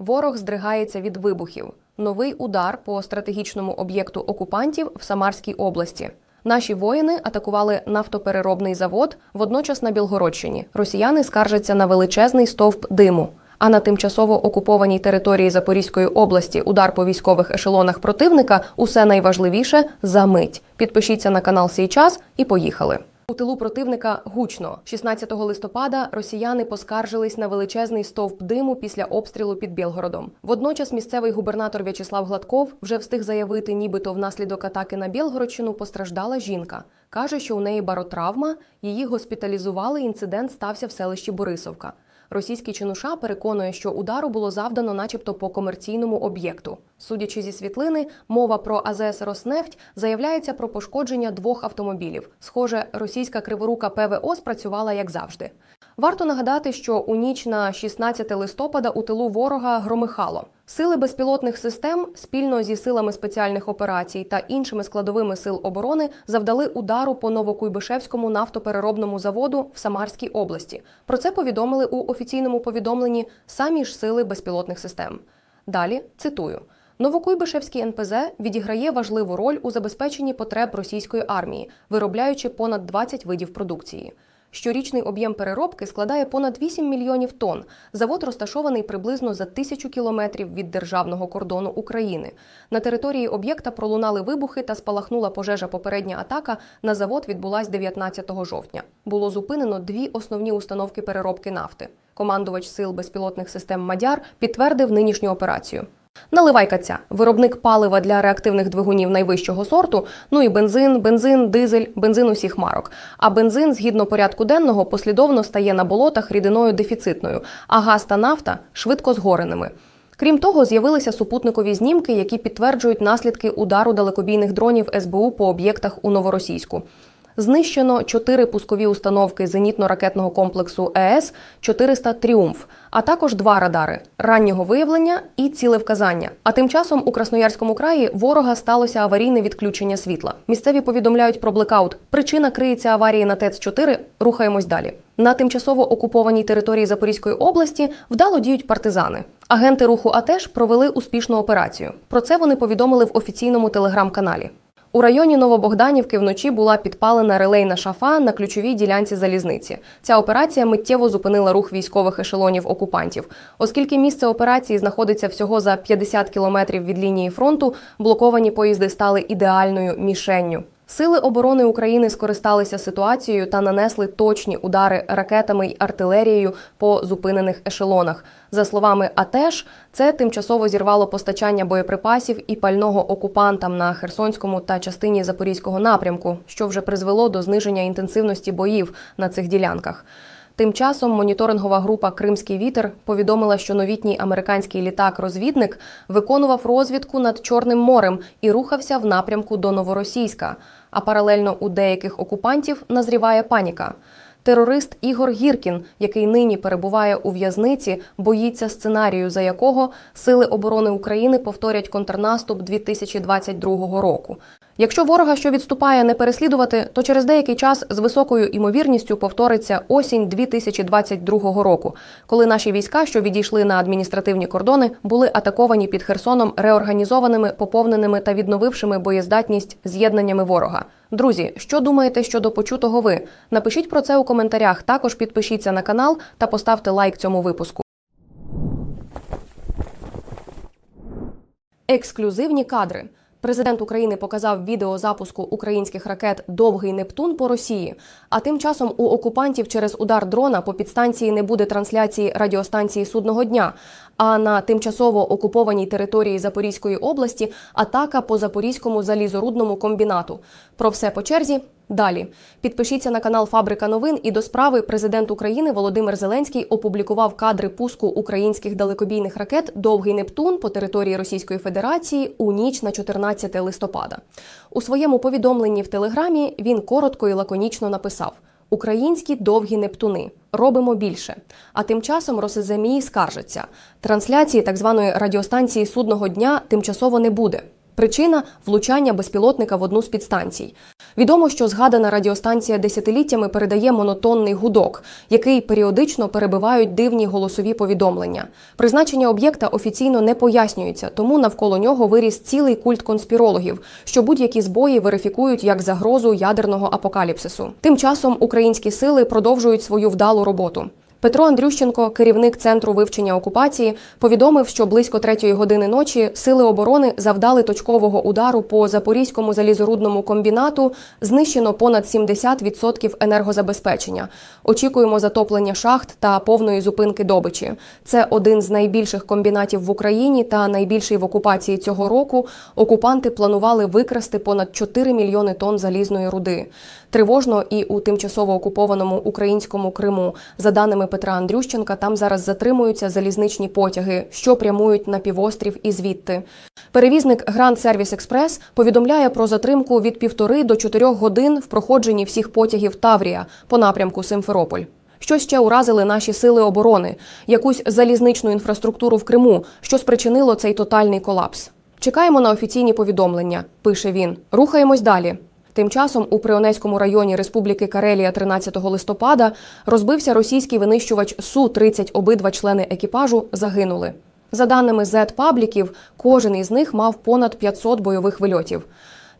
Ворог здригається від вибухів. Новий удар по стратегічному об'єкту окупантів в Самарській області. Наші воїни атакували нафтопереробний завод, водночас на Білгородщині. Росіяни скаржаться на величезний стовп диму. А на тимчасово окупованій території Запорізької області удар по військових ешелонах противника усе найважливіше за мить. Підпишіться на канал «Сій час» і поїхали. У тилу противника гучно. 16 листопада росіяни поскаржились на величезний стовп диму після обстрілу під Білгородом. Водночас місцевий губернатор В'ячеслав Гладков вже встиг заявити, нібито внаслідок атаки на Білгородщину постраждала жінка. Каже, що у неї баротравма, її госпіталізували. Інцидент стався в селищі Борисовка. Російський чинуша переконує, що удару було завдано, начебто, по комерційному об'єкту. Судячи зі світлини, мова про АЗС Роснефть заявляється про пошкодження двох автомобілів. Схоже, російська криворука ПВО спрацювала як завжди. Варто нагадати, що у ніч на 16 листопада у тилу ворога громихало. Сили безпілотних систем спільно зі силами спеціальних операцій та іншими складовими сил оборони завдали удару по Новокуйбишевському нафтопереробному заводу в Самарській області. Про це повідомили у офіційному повідомленні самі ж сили безпілотних систем. Далі цитую. Новокуйбишевський НПЗ відіграє важливу роль у забезпеченні потреб російської армії, виробляючи понад 20 видів продукції. Щорічний об'єм переробки складає понад 8 мільйонів тонн. Завод розташований приблизно за тисячу кілометрів від державного кордону України. На території об'єкта пролунали вибухи та спалахнула пожежа. Попередня атака на завод відбулась 19 жовтня. Було зупинено дві основні установки переробки нафти. Командувач сил безпілотних систем Мадяр підтвердив нинішню операцію. Наливайка ця виробник палива для реактивних двигунів найвищого сорту. Ну і бензин, бензин, дизель, бензин усіх марок. А бензин, згідно порядку денного, послідовно стає на болотах рідиною дефіцитною, а газ та нафта швидко згореними. Крім того, з'явилися супутникові знімки, які підтверджують наслідки удару далекобійних дронів СБУ по об'єктах у Новоросійську. Знищено чотири пускові установки зенітно-ракетного комплексу ЕС 400 Тріумф, а також два радари раннього виявлення і цілевказання. А тим часом у Красноярському краї ворога сталося аварійне відключення світла. Місцеві повідомляють про блекаут. Причина криється аварії на ТЕЦ 4 Рухаємось далі. На тимчасово окупованій території Запорізької області вдало діють партизани. Агенти руху АТЕШ провели успішну операцію. Про це вони повідомили в офіційному телеграм-каналі. У районі Новобогданівки вночі була підпалена релейна шафа на ключовій ділянці залізниці. Ця операція миттєво зупинила рух військових ешелонів окупантів. Оскільки місце операції знаходиться всього за 50 кілометрів від лінії фронту, блоковані поїзди стали ідеальною мішенню. Сили оборони України скористалися ситуацією та нанесли точні удари ракетами й артилерією по зупинених ешелонах. За словами АТЕШ, це тимчасово зірвало постачання боєприпасів і пального окупантам на Херсонському та частині Запорізького напрямку, що вже призвело до зниження інтенсивності боїв на цих ділянках. Тим часом моніторингова група Кримський вітер повідомила, що новітній американський літак-розвідник виконував розвідку над Чорним морем і рухався в напрямку до Новоросійська. А паралельно у деяких окупантів назріває паніка. Терорист Ігор Гіркін, який нині перебуває у в'язниці, боїться сценарію, за якого сили оборони України повторять контрнаступ 2022 року. Якщо ворога, що відступає, не переслідувати, то через деякий час з високою імовірністю повториться осінь 2022 року, коли наші війська, що відійшли на адміністративні кордони, були атаковані під Херсоном реорганізованими, поповненими та відновившими боєздатність з'єднаннями ворога. Друзі, що думаєте щодо почутого ви? Напишіть про це у коментарях. Також підпишіться на канал та поставте лайк цьому випуску. Ексклюзивні кадри. Президент України показав відео запуску українських ракет Довгий Нептун по Росії. А тим часом у окупантів через удар дрона по підстанції не буде трансляції радіостанції судного дня. А на тимчасово окупованій території Запорізької області атака по Запорізькому залізорудному комбінату. Про все по черзі. Далі підпишіться на канал Фабрика новин і до справи президент України Володимир Зеленський опублікував кадри пуску українських далекобійних ракет Довгий Нептун по території Російської Федерації у ніч на 14 листопада. У своєму повідомленні в телеграмі він коротко і лаконічно написав: Українські довгі нептуни робимо більше. А тим часом Росеземії скаржаться. Трансляції так званої радіостанції судного дня тимчасово не буде. Причина влучання безпілотника в одну з підстанцій. Відомо, що згадана радіостанція десятиліттями передає монотонний гудок, який періодично перебивають дивні голосові повідомлення. Призначення об'єкта офіційно не пояснюється, тому навколо нього виріс цілий культ конспірологів, що будь-які збої верифікують як загрозу ядерного апокаліпсису. Тим часом українські сили продовжують свою вдалу роботу. Петро Андрющенко, керівник центру вивчення окупації, повідомив, що близько третьої години ночі сили оборони завдали точкового удару по запорізькому залізорудному комбінату. Знищено понад 70% енергозабезпечення. Очікуємо затоплення шахт та повної зупинки добичі. Це один з найбільших комбінатів в Україні та найбільший в окупації цього року. Окупанти планували викрасти понад 4 мільйони тонн залізної руди. Тривожно і у тимчасово окупованому українському Криму. За даними Петра Андрющенка, там зараз затримуються залізничні потяги, що прямують на півострів і звідти. Перевізник Гранд Сервіс Експрес повідомляє про затримку від півтори до чотирьох годин в проходженні всіх потягів Таврія по напрямку Симферополь. Що ще уразили наші сили оборони, якусь залізничну інфраструктуру в Криму, що спричинило цей тотальний колапс. Чекаємо на офіційні повідомлення, пише він. Рухаємось далі. Тим часом у Прионецькому районі Республіки Карелія 13 листопада розбився російський винищувач Су-30. Обидва члени екіпажу загинули. За даними Z-пабліків, кожен із них мав понад 500 бойових вильотів.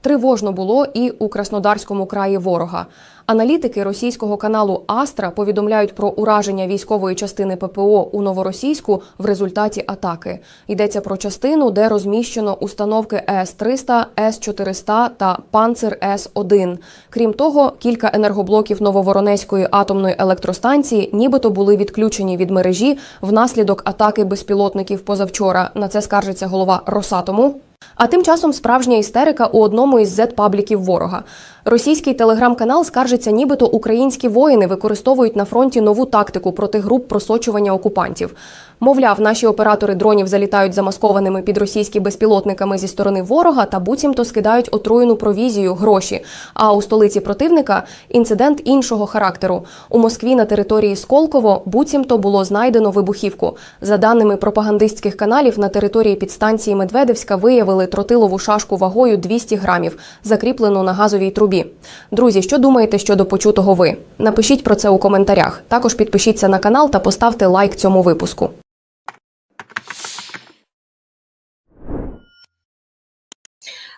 Тривожно було і у Краснодарському краї ворога. Аналітики російського каналу Астра повідомляють про ураження військової частини ППО у Новоросійську в результаті атаки. Йдеться про частину, де розміщено установки С-300, С-400 та Панцир С-1. Крім того, кілька енергоблоків Нововоронезької атомної електростанції нібито були відключені від мережі внаслідок атаки безпілотників позавчора. На це скаржиться голова Росатому. А тим часом справжня істерика у одному із зет-пабліків ворога. Російський телеграм-канал скаржиться, нібито українські воїни використовують на фронті нову тактику проти груп просочування окупантів. Мовляв, наші оператори дронів залітають замаскованими під російські безпілотниками зі сторони ворога та буцімто скидають отруєну провізію, гроші. А у столиці противника інцидент іншого характеру. У Москві на території Сколково буцімто було знайдено вибухівку. За даними пропагандистських каналів, на території підстанції Медведевська виявили тротилову шашку вагою 200 грамів, закріплену на газовій трубі. Друзі, що думаєте щодо почутого ви? Напишіть про це у коментарях. Також підпишіться на канал та поставте лайк цьому випуску.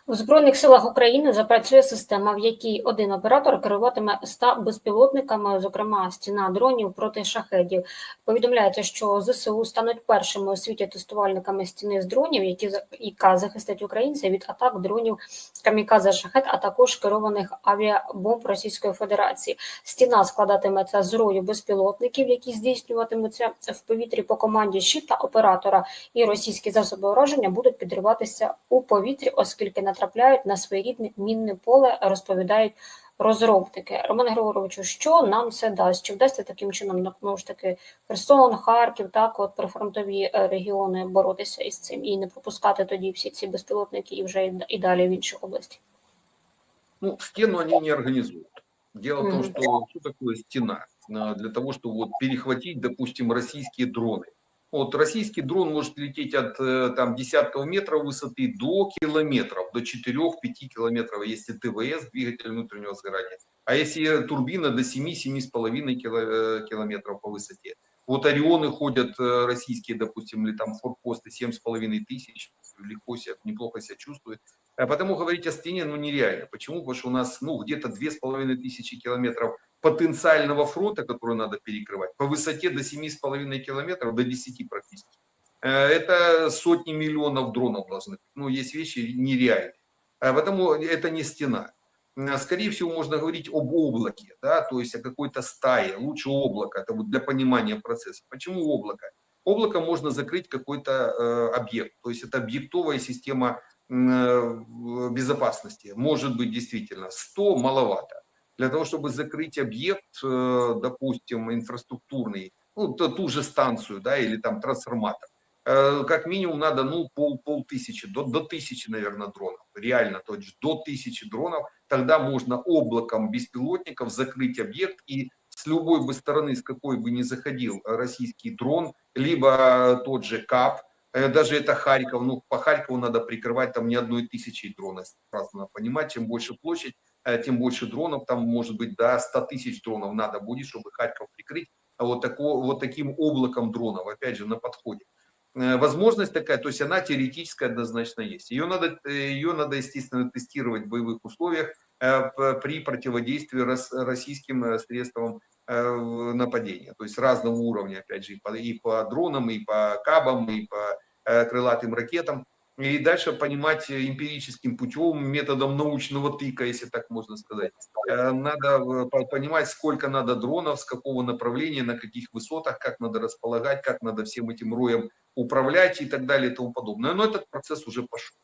У Збройних силах України запрацює система, в якій один оператор керуватиме 100 безпілотниками, зокрема стіна дронів проти шахедів. Повідомляється, що ЗСУ стануть першими у світі тестувальниками стіни з дронів, які яка захистить українців від атак дронів камікадзе шахет, а також керованих авіабомб Російської Федерації. Стіна складатиметься з рою безпілотників, які здійснюватимуться в повітрі по команді щит та оператора і російські засоби ураження будуть підриватися у повітрі, оскільки натрапляють на своєрідне мінне поле, розповідають розробники. Роман Григоровичу, що нам це дасть? Чи вдасться таким чином ну ж таки Херсон, Харків, так от прифронтові е, регіони боротися із цим і не пропускати тоді всі ці безпілотники і вже і далі в інші області? Ну, стену они не организуют. Дело в том, что что такое стена? Для того, чтобы вот перехватить, допустим, российские дроны. Вот российский дрон может лететь от э, там десятков метров высоты до километров, до 4-5 километров, если ТВС, двигатель внутреннего сгорания. А если турбина до 7-7,5 кило- э, километров по высоте. Вот Орионы ходят э, российские, допустим, или там форпосты 7,5 тысяч, легко себя, неплохо себя чувствуют. А потому говорить о стене ну, нереально. Почему? Потому что у нас ну, где-то 2,5 тысячи километров потенциального фронта, который надо перекрывать, по высоте до 7,5 километров, до 10 практически. Э, Это сотни миллионов дронов должны быть. Ну, есть вещи нереальные. А Потому это не стена. Э, Скорее всего, можно говорить об облаке, да, то есть о какой-то стае, лучше облако, это вот для понимания процесса. Почему облако? Облако можно закрыть какой-то э, объект, то есть это объектовая система безопасности. Может быть, действительно, 100 маловато. Для того, чтобы закрыть объект, э, допустим, инфраструктурный, ну, ту, же станцию, да, или там трансформатор, э, как минимум надо, ну, пол, полтысячи, до, до тысячи, наверное, дронов. Реально, то есть до тысячи дронов. Тогда можно облаком беспилотников закрыть объект и с любой бы стороны, с какой бы ни заходил российский дрон, либо тот же КАП, Э, Даже это Харьков, ну, по Харькову надо прикрывать там не одной тысячи дронов. Надо понимать, чем больше площадь, тем больше дронов, там может быть до 100 тысяч дронов надо будет, чтобы Харьков прикрыть а вот, тако, вот таким облаком дронов, опять же, на подходе. Э, Возможность такая, то есть она теоретическая однозначно есть. Ее надо, э, ее надо, естественно, тестировать в боевых условиях э, при противодействии рос- российским э, средствам э, нападения. То есть разного уровня, опять же, и по, и по дронам, и по кабам, и по э, крылатым ракетам. И дальше понимать э, эмпирическим путем, методом научного тыка, если так можно сказать. Э, Надо э, по- понимать, сколько надо дронов, с какого направления, на каких высотах, как надо располагать, как надо всем этим роем управлять и так далее и тому подобное. Но этот процесс уже пошел.